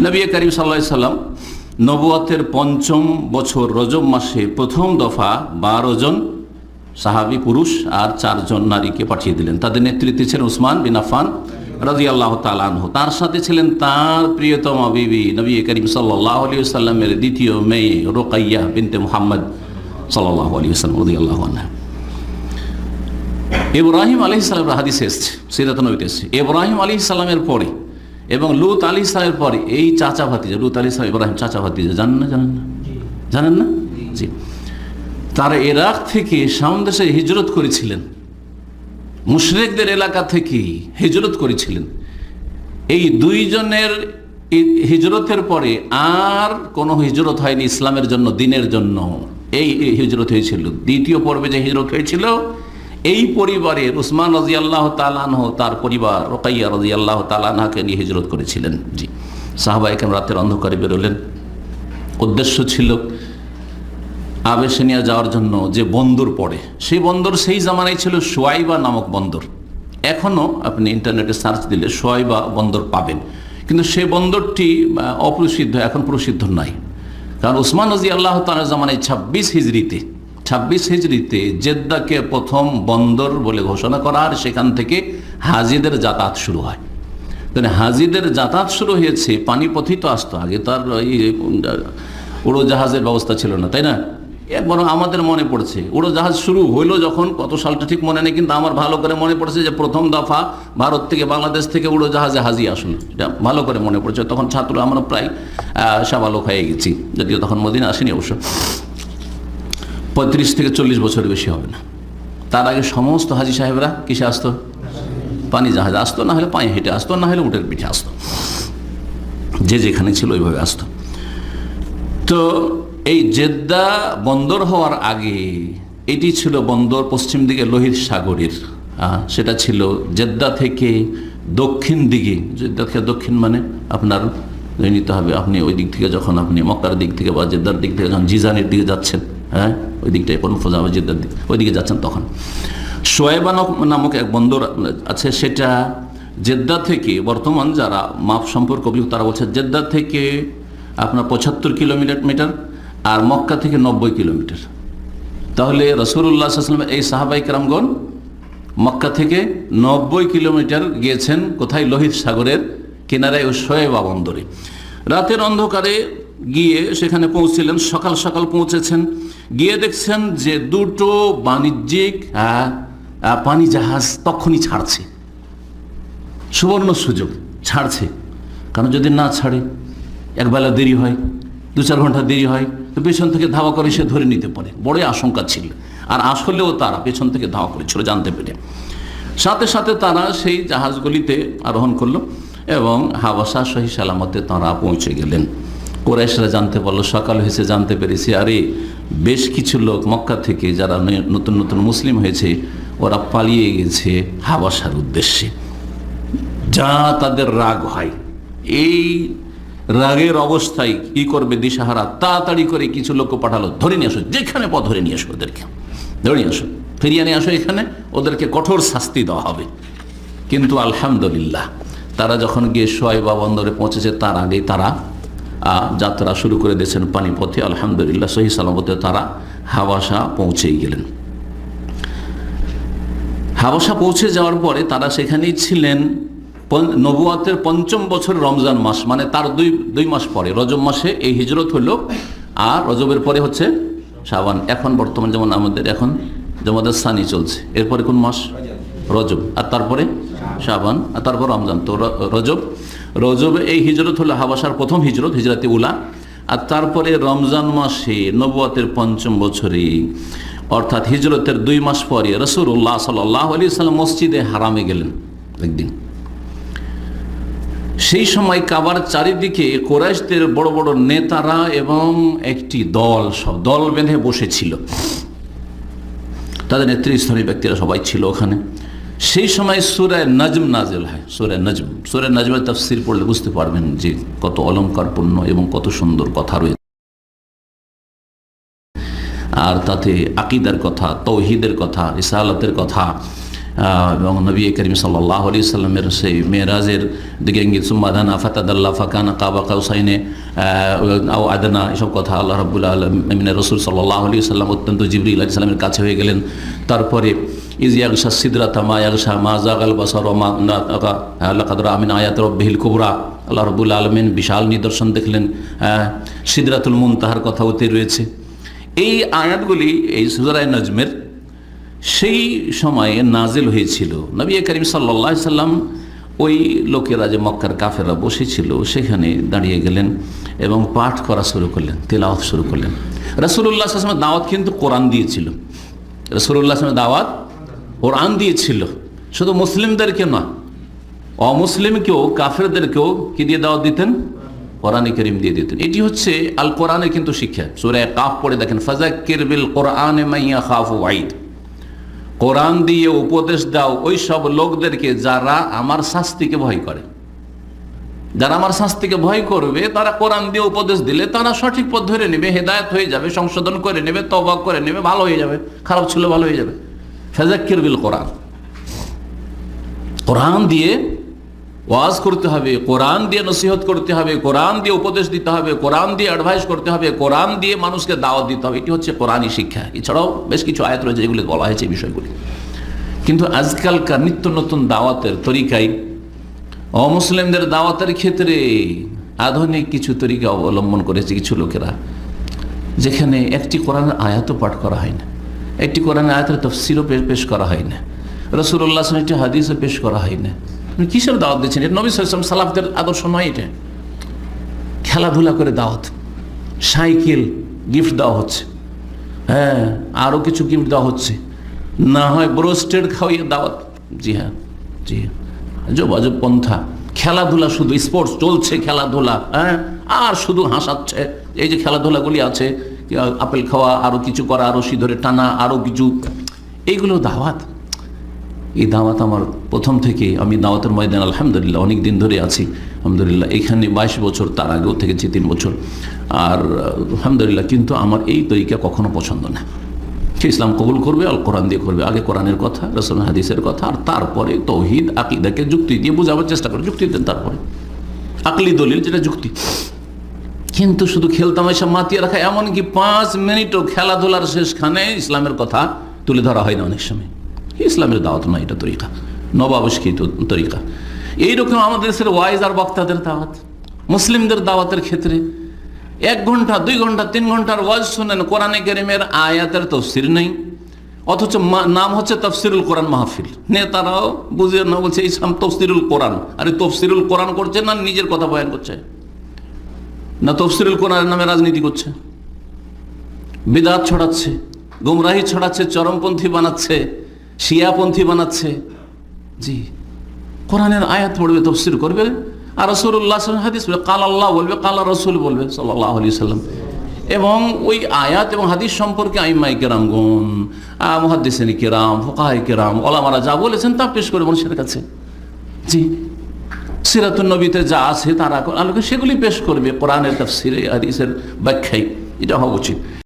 নবী করিম সাল্লা সাল্লাম নবুয়াতের পঞ্চম বছর রজব মাসে প্রথম দফা বারো জন সাহাবি পুরুষ আর চারজন নারীকে পাঠিয়ে দিলেন। তাদের নেতৃত্বে ছিলেন উসমান বিন আফান রাজি আল্লাহ তালানহ তার সাথে ছিলেন তার প্রিয়তমা বিবি নবী করিম সাল্লাহ আলী সাল্লামের দ্বিতীয় মেয়ে রোকাইয়া বিনতে মোহাম্মদ সাল্লাহ আলী সাল্লাম রদি আল্লাহ ইব্রাহিম আলি ইসলামের হাদিস এসছে সিরাত নবীতে এসছে। ইব্রাহিম আলী ইসলামের পরে এবং লুত আলী ইসলামের পরে এই চাচা ভাতিজা, লুত আলী ইসলাম, ইব্রাহিম চাচা ভাতিজা, জানেন না জানেন না? জানেন না? জি। তারা ইরাক থেকে শাম দেশে হিজরত করেছিলেন। মুশরেকদের এলাকা থেকে হিজরত করেছিলেন। এই দুইজনের হিজরতের পরে আর কোনো হিজরত হয়নি ইসলামের জন্য, দিনের জন্য। এই হিজরত হয়েছিল। দ্বিতীয় পর্বে যে হিজরত হয়েছিল এই পরিবারের উসমান রাজি আল্লাহ তালানহ তার পরিবার রোকাইয়া রাজি আল্লাহ তালানহাকে নিয়ে হিজরত করেছিলেন। জি। সাহবাইকেন রাতের অন্ধকারে বেরোলেন। উদ্দেশ্য ছিল আবেশনিয়া যাওয়ার জন্য যে বন্দর পড়ে। সেই বন্দর সেই জামানায় ছিল সোয়াইবা নামক বন্দর। এখনও আপনি ইন্টারনেটে সার্চ দিলে সোয়াইবা বন্দর পাবেন। কিন্তু সেই বন্দরটি অপ্রসিদ্ধ, এখন প্রসিদ্ধ নাই। কারণ উসমান রাজি আল্লাহ তালার জামানায় ছাব্বিশ হিজড়িতে ছাব্বিশ হিজড়িতে জেদ্দাকে প্রথম বন্দর বলে ঘোষণা করা আর সেখান থেকে হাজিদের যাতায়াত শুরু হয়। মানে হাজিদের যাতায়াত শুরু হয়েছে পানিপথই তো আসতো। আগে তার উড়োজাহাজের ব্যবস্থা ছিল না, তাই না? বরং আমাদের মনে পড়ছে, উড়োজাহাজ শুরু হইল যখন, কত সালটা ঠিক মনে নেই, কিন্তু আমার ভালো করে মনে পড়ছে যে প্রথম দফা ভারত থেকে বাংলাদেশ থেকে উড়োজাহাজে হাজি আসলো। এটা ভালো করে মনে পড়ছে, তখন ছাত্র আমরা প্রায় সাবালক হয়ে গেছি, যদিও তখন মদিনা আসেনি অবশ্য। পঁয়ত্রিশ থেকে চল্লিশ বছর বেশি হবে না। তার আগে সমস্ত হাজি সাহেবরা কিসে আসতো? পানি জাহাজে। আসতো না হলে পায়ে হেঁটে, আসতো না হলে উটের পিঠে আসতো। যে যেখানে ছিল ওইভাবে আসতো। তো এই জেদ্দা বন্দর হওয়ার আগে এটি ছিল বন্দর পশ্চিম দিকে লোহিত সাগরের। সেটা ছিল জেদ্দা থেকে দক্ষিণ দিকে। জেদ্দা থেকে দক্ষিণ মানে আপনার নিতে হবে। আপনি ওই দিক থেকে যখন আপনি মক্কার দিক থেকে বা জেদ্দার দিক থেকে যখন জিজানের দিকে যাচ্ছেন হ্যাঁ? ওই দিকটায় কোন ফোজা জেদ্দার দিক। ওই দিকে যাচ্ছেন তখন। সোয়েবা নামক এক বন্দর আছে, সেটা জেদ্দা থেকে, বর্তমান যারা মাপ সম্পর্ক অভিযোগ, তারা বলছে জেদ্দা থেকে আপনার পঁচাত্তর কিলোমিটার মিটার আর মক্কা থেকে নব্বই কিলোমিটার। তাহলে রসুল্লাহ আসলাম এই সাহাবাই রামগণ মক্কা থেকে নব্বই কিলোমিটার গিয়েছেন, কোথায়? লোহিত সাগরের কিনারায় ও শোয়েবা বন্দরে। রাতের অন্ধকারে গিয়ে সেখানে পৌঁছছিলেন সকাল সকাল পৌঁছেছেন। গিয়ে দেখছেন যে দুটো বাণিজ্যিক পানি জাহাজ তখনই ছাড়ছে। সুবর্ণ সুযোগ, ছাড়ছে। কারণ যদি না ছাড়ে একবেলা দেরি হয়, দু চার ঘণ্টা দেরি হয়, তো পেছন থেকে ধাওয়া করে সে ধরে নিতে পারে। বড়ই আশঙ্কা ছিল। আর আসলেও তারা পেছন থেকে ধাওয়া করেছিল, জানতে পেরে। সাথে সাথে তারা সেই জাহাজগুলিতে আরোহণ করল এবং হাবাসা সহি সালামতে তারা পৌঁছে গেলেন। কোরাইশরা জানতে পারল, সকাল হয়েছে, জানতে পেরেছি, আরে বেশ কিছু লোক মক্কা থেকে যারা নতুন নতুন মুসলিম হয়েছে, ওরা পালিয়ে গেছে হাবাসার উদ্দেশ্যে। যা তাদের রাগ হয়। এই রাগের অবস্থায় কি করবে দিশাহারা? তাড়াতাড়ি করে কিছু লোক পাঠালো, ধরে নিয়ে আসো, যেখানে পথ ধরে নিয়ে আসো ওদেরকে। ধরে নিয়ে আসো, ফিরিয়ে নিয়ে আসো এখানে, ওদেরকে কঠোর শাস্তি দেওয়া হবে। কিন্তু আলহামদুলিল্লাহ, তারা যখন গিয়ে সোয়াইবা বন্দরে পৌঁছেছে, তার আগেই তারা যাত্রা শুরু করে দিয়েছেন পানিপথে। আলহামদুলিল্লাহ, সহি সালামতে তারা হাবাসা পৌঁছেই গেলেন। হাবাসা পৌঁছে যাওয়ার পরে তারা সেখানেই ছিলেন নবুয়াতের পঞ্চম বছর রমজান মাস মানে তার দুই দুই মাস পরে। রজব মাসে এই হিজরত হলো, আর রজবের পরে হচ্ছে সাবান এখন বর্তমান যেমন আমাদের, এখন জমাদের সানি চলছে। এরপরে কোন মাস? রজব। আর তারপরে? আর তারপর রমজান। তো রজব, রজবে এই হিজরত হলো হাবাসার প্রথম হিজরত, হিজরাতে উলা। আর তারপরে রমজান মাসে নবুয়াতের পঞ্চম বছরে, অর্থাৎ হিজরতের দুই মাস পরে রসুল্লাহ সাল্লাহ আলি সাল্লাম মসজিদে হারামে গেলেন একদিন। সেই সময় কাবার চারিদিকে কোরাইশদের বড় বড় নেতারা এবং একটি দল, সব দল বেঁধে বসেছিল। তাদের নেতৃস্থানীয় ব্যক্তিরা সবাই ছিল ওখানে। সেই সময় সুরায় নজম নাজেল হয় সুরায় নজম। সুরায় নজমের তফসির পড়লে বুঝতে পারবেন যে কত অলঙ্কারপূর্ণ এবং কত সুন্দর কথা রয়েছে। আর তাতে আকিদার কথা, তৌহিদের কথা, রিসালতের কথা এবং নবী করিম সাল্লাহ আলি সাল্লামের সেই মেয়েরাজের দিকে ইঙ্গিত সুম্মাদানা ফাতাদাল্লাহ ফাকানা কাবা কাউসাইনে আও আদানা, এসব কথা আল্লাহ রাবুল্লাহ আলমিন রসুল সাল্লাহ আলি সাল্লাম অত্যন্ত জিবরি আলি কাছে হয়ে গেলেন। তারপরে ইজ ইয়াগশা সিদরাতা মা ইয়াগশা মা জাগাল বাসর মা আমিন আয়াত রব্বিহিল কুবরা আল্লাহ রবুল্লা আলমিন বিশাল নিদর্শন দেখলেন। সিদরাতুল মুন তাহার কথা ওতে রয়েছে। এই আয়াতগুলি, এই সুজরায় নজমের সেই সময়ে নাজেল হয়েছিল। নবী করিম সাল্লা সাল্লাম ওই লোকেরা যে মক্কার কাফেরা বসেছিল, সেখানে দাঁড়িয়ে গেলেন এবং পাঠ করা শুরু করলেন, তেলাওয়াত শুরু করলেন। রসুল্লাহ আসলামের দাওয়াত কিন্তু কোরআন দিয়েছিল। রসুল্লাহ আসলামের দাওয়াত কোরআন দিয়েছিল শুধু মুসলিমদেরকে নয় অমুসলিমকেও কাফেরদেরকেও কি দিয়ে দাওয়াত দিতেন কোরআন করিম দিয়ে দিতেন এটি হচ্ছে আল কোরআনের কিন্তু শিক্ষা সুরায় কাফ পড়ে দেখেন কোরআন কোরআন দিয়ে উপদেশ দাও ওই সব লোকদেরকে যারা আমার শাস্তিকে ভয় করে যারা আমার শাস্তিকে ভয় করবে তারা কোরআন দিয়ে উপদেশ দিলে তারা সঠিক পথ ধরে নেবে হেদায়ত হয়ে যাবে সংশোধন করে নেবে তবাক করে নেবে ভালো হয়ে যাবে খারাপ ছিল ভালো হয়ে যাবে ফেজাক্কির বিল কোরআন। কোরআন দিয়ে ওয়াজ করতে হবে, কোরআন দিয়ে নসিহত করতে হবে, কোরআন দিয়ে উপদেশ দিতে হবে, কোরআন দিয়ে অ্যাডভাইস করতে হবে, কোরআন দিয়ে মানুষকে দাওয়াত দিতে হবে। এটি হচ্ছে কোরআনই শিক্ষা। এছাড়াও বেশ কিছু আয়াত রয়েছে যেগুলি বলা হয়েছে এই বিষয়গুলি। কিন্তু আজকালকার নিত্য নতুন দাওয়াতের তরিকায় অমুসলিমদের দাওয়াতের ক্ষেত্রে আধুনিক কিছু তরিকা অবলম্বন করেছে কিছু লোকেরা, যেখানে একটি কোরআনের আয়াতও পাঠ করা হয় না। একটি কোরআনের আয়াতের তফসিরও পেশ করা হয় না। রসুল্লাহ একটি হাদিসও পেশ করা হয় না। আপনি কিসের দাওয়াত দিচ্ছেন? এটা নবী সালাম সালাফদের আদর্শ নয় এটা। খেলাধুলা করে দাওয়াত। সাইকেল গিফট দেওয়া হচ্ছে। হ্যাঁ আরও কিছু গিফট দেওয়া হচ্ছে। না হয় ব্রোস্টেড খাওয়িয়ে দাওয়াত। জি হ্যাঁ জি হ্যাঁ। যোগাযোগ পন্থা। খেলাধুলা শুধু, স্পোর্টস চলছে খেলাধুলা হ্যাঁ? আর শুধু হাসাচ্ছে। এই যে খেলাধুলাগুলি আছে আপেল খাওয়া আরও কিছু করা আরও ধরে টানা আরও কিছু। এইগুলো দাওয়াত। এই দাওয়াত আমার প্রথম থেকে আমি দাওয়াতের ময়দান আলহামদুলিল্লাহ অনেক দিন ধরে আছি। আলহামদুলিল্লাহ, এখানে বাইশ বছর, তার আগেও থেকেছি তিন বছর। আর, আলহামদুলিল্লাহ, কিন্তু আমার এই তরিকা কখনো পছন্দ না। সে ইসলাম কবুল করবে, আল কোরআন দিয়ে করবে? আগে কোরআনের কথা রসুল হাদিসের কথা, আর তারপরে তৌহিদ, আকিদাকে যুক্তি দিয়ে বোঝাবার চেষ্টা করে। যুক্তি দেন তারপরে। আকলি দলিল, যেটা যুক্তি। কিন্তু শুধু খেলতাম এসব মাতিয়ে রাখা, এমনকি পাঁচ মিনিটও খেলাধুলার শেষখানে ইসলামের কথা তুলে ধরা হয় না অনেক সময়। ইসলামের দাওয়াত নয়, এটা তরিকা। নবাবিষ্কৃত তরিকা। এইরকম আমাদের দেশের ওয়াইজ আর বক্তাদের দাওয়াত। মুসলিমদের দাওয়াতের ক্ষেত্রে এক ঘণ্টা, দুই ঘণ্টা, তিন ঘণ্টার ওয়াজ শুনেন, কোরআনে কেরিমের আয়াতের তফসির নেই। অথচ নাম হচ্ছে তফসিরুল কোরআন মাহফিল। নেতারাও বুঝে না বলছে ইসলাম তফসিরুল কোরআন। আরে তফসিরুল কোরআন করছে না নিজের কথা বয়ান করছে? না তফসিরুল কোরআনের নামে রাজনীতি করছে। বিদাত ছড়াচ্ছে, গুমরাহি ছড়াচ্ছে, চরমপন্থী বানাচ্ছে, শিয়াপন্থী বানাচ্ছে। জি, কোরআনের আয়াত পড়বে, তফসির করবে। আর রসুল্লাহ হাদিস বলবে কাল আল্লাহ বলবে, কাল রসুল বলবে সাল্লাহ আলি সাল্লাম এবং ওই আয়াত এবং হাদিস সম্পর্কে আইমাই কেরাম কেরামগণ মহাদিসেন কেরাম ফোকাহাই কেরাম ওলামারা যা বলেছেন তা পেশ করে মানুষের কাছে। জি সিরাতুল নবীতে যা আছে তারা আলোকে সেগুলি পেশ করবে কোরআনের তফসিরে, হাদিসের ব্যাখ্যায়। এটা হওয়া উচিত।